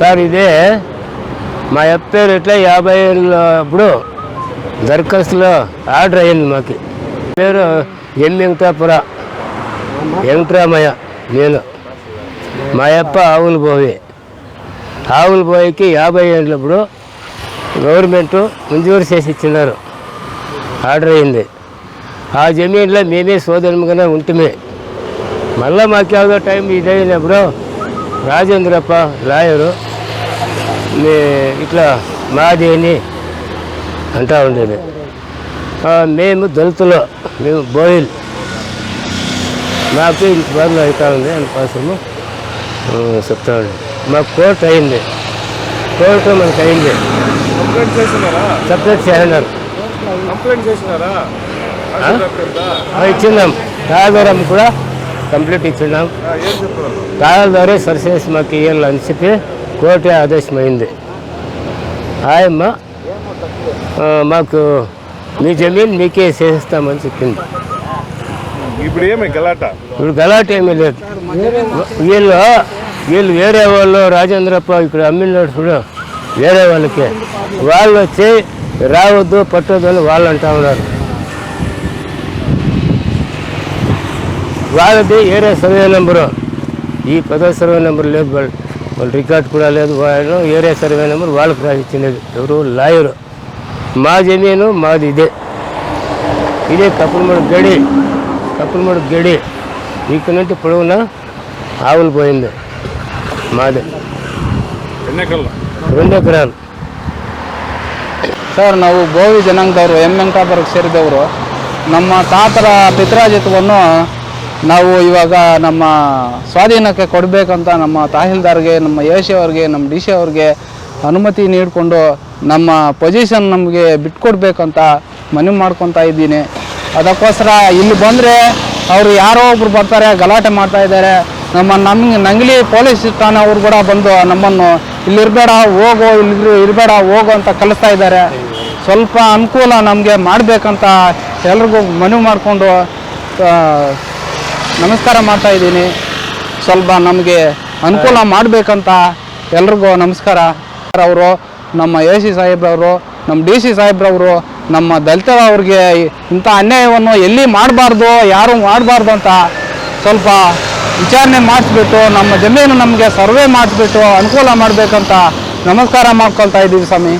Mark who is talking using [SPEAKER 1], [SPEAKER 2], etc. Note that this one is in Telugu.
[SPEAKER 1] సార్ ఇదే మా అప్ప పేరు ఇట్లా యాభై అప్పుడు దరఖాస్తులో ఆర్డర్ అయ్యింది మాకు. పేరు ఎం వెంకటాపుర వెంకటరామయ్య నేను. మా అప్ప ఆవులు పోయి ఆవులు పోయికి యాభై ఏళ్ళప్పుడు గవర్నమెంట్ మంజూరు చేసి ఇచ్చినారు. ఆర్డర్ అయింది ఆ జమీన్లో మేమే సోదరులుగానే ఉంటుమే. మళ్ళీ మాకు ఏదో టైం ఇదైనప్పుడు రాజేంద్రప్ప లాయరు మీ ఇట్లా మాది అని అంటా ఉండేది. మేము దళితులు మేము బోయిల్. మాకు ఇంత బాధలు అవుతా ఉంది అందుకోసము చెప్తా ఉండే మాకు కోర్టు అయింది. కోర్టు మనకు అయింది. సపరేట్ చేసినారు? ఆ, ఇచ్చిన్నాం కాగరం కూడా కంప్లీట్ ఇచ్చిన్నాం కాయల ద్వారా సరిచేసి మాకు ఇవ్వాలి అని చెప్పి కోర్టు ఆదేశమైంది ఆయమ్మ మాకు మీ జమీన్ మీకే చేస్తామని చెప్పింది.
[SPEAKER 2] ఇప్పుడు ఏమి గలాట?
[SPEAKER 1] ఇప్పుడు గలాట ఏమీ లేదు. వీళ్ళు వీళ్ళు వేరే వాళ్ళు రాజేంద్రప్ప ఇక్కడ అమ్మినాడు చూడు వేరే వాళ్ళకి. వాళ్ళు వచ్చి రావద్దు పట్టొద్దు అని వాళ్ళు అంటా ఉన్నారు. వాళ్ళది ఏరే సర్వే నెంబరు. ఈ పదో సర్వే నెంబర్ లేదు వాళ్ళ. వాళ్ళ రికార్డ్ కూడా లేదు వాళ్ళు ఏరే సర్వే నెంబర్ వాళ్ళకి రాసిచ్చినది ఎవరు లాయరు మా జమీను మాది ఇదే ఇదే కప్పులమూడు గడి కప్పులమూడు గడి ఇక్కడ నుండి పొడవున ఆవులు పోయింది మాది
[SPEAKER 2] ఎన్నికల్లో
[SPEAKER 1] రెండు ఎకరాలు
[SPEAKER 3] ಸರ್ ನಾವು ಗೋವಿ ಜನಾಂಗದವರು ಎಂ ವೆಂಕಟಾಪುರಕ್ಕೆ ಸೇರಿದವರು ನಮ್ಮ ತಾತರ ಪಿತ್ರಾಜಿತ್ವವನ್ನು ನಾವು ಇವಾಗ ನಮ್ಮ ಸ್ವಾಧೀನಕ್ಕೆ ಕೊಡಬೇಕಂತ ನಮ್ಮ ತಹಸೀಲ್ದಾರ್ಗೆ, ನಮ್ಮ ಎ ಸಿ ಅವ್ರಿಗೆ, ನಮ್ಮ ಡಿ ಸಿ ಅವ್ರಿಗೆ ಅನುಮತಿ ನೀಡಿಕೊಂಡು ನಮ್ಮ ಪೊಸಿಷನ್ ನಮಗೆ ಬಿಟ್ಕೊಡ್ಬೇಕಂತ ಮನವಿ ಮಾಡ್ಕೊತಾ ಇದ್ದೀನಿ. ಅದಕ್ಕೋಸ್ಕರ ಇಲ್ಲಿ ಬಂದರೆ ಅವರು ಯಾರೋ ಒಬ್ರು ಬರ್ತಾರೆ, ಗಲಾಟೆ ಮಾಡ್ತಾ ಇದ್ದಾರೆ. ನಮ್ಮ ನಮ್ಗೆ ನಂಗ್ಲಿ ಪೊಲೀಸ್ ಠಾಣೆ ಅವ್ರು ಕೂಡ ಬಂದು ನಮ್ಮನ್ನು ಇಲ್ಲಿ ಇರಬೇಡ, ಹೋಗು, ಇಲ್ಲಿ ಇರಬೇಡ, ಹೋಗು ಅಂತ ಕಲಿಸ್ತಾ ಇದ್ದಾರೆ. ಸ್ವಲ್ಪ ಅನುಕೂಲ ನಮಗೆ ಮಾಡಬೇಕಂತ ಎಲ್ರಿಗೂ ಮನವಿ ಮಾಡಿಕೊಂಡು ನಮಸ್ಕಾರ ಮಾಡ್ತಾ ಇದ್ದೀನಿ. ಸ್ವಲ್ಪ ನಮಗೆ ಅನುಕೂಲ ಮಾಡಬೇಕಂತ ಎಲ್ರಿಗೂ ನಮಸ್ಕಾರ. ಅವರು ನಮ್ಮ ಎ ಸಿ ಸಾಹೇಬ್ರವರು ನಮ್ಮ ಡಿ ಸಿ ಸಾಹೇಬ್ರವರು ನಮ್ಮ ದಲಿತರವ್ರಿಗೆ ಇಂಥ ಅನ್ಯಾಯವನ್ನು ಎಲ್ಲಿ ಮಾಡಬಾರ್ದು ಯಾರು ಮಾಡಬಾರ್ದು ಅಂತ ಸ್ವಲ್ಪ ವಿಚಾರಣೆ ಮಾಡಿಸ್ಬಿಟ್ಟು ನಮ್ಮ ಜಮೀನು ನಮಗೆ ಸರ್ವೆ ಮಾಡಿಸ್ಬಿಟ್ಟು ಅನುಕೂಲ ಮಾಡಬೇಕಂತ ನಮಸ್ಕಾರ ಮಾಡ್ಕೊಳ್ತಾ ಇದ್ದೀವಿ ಸ್ವಾಮಿ.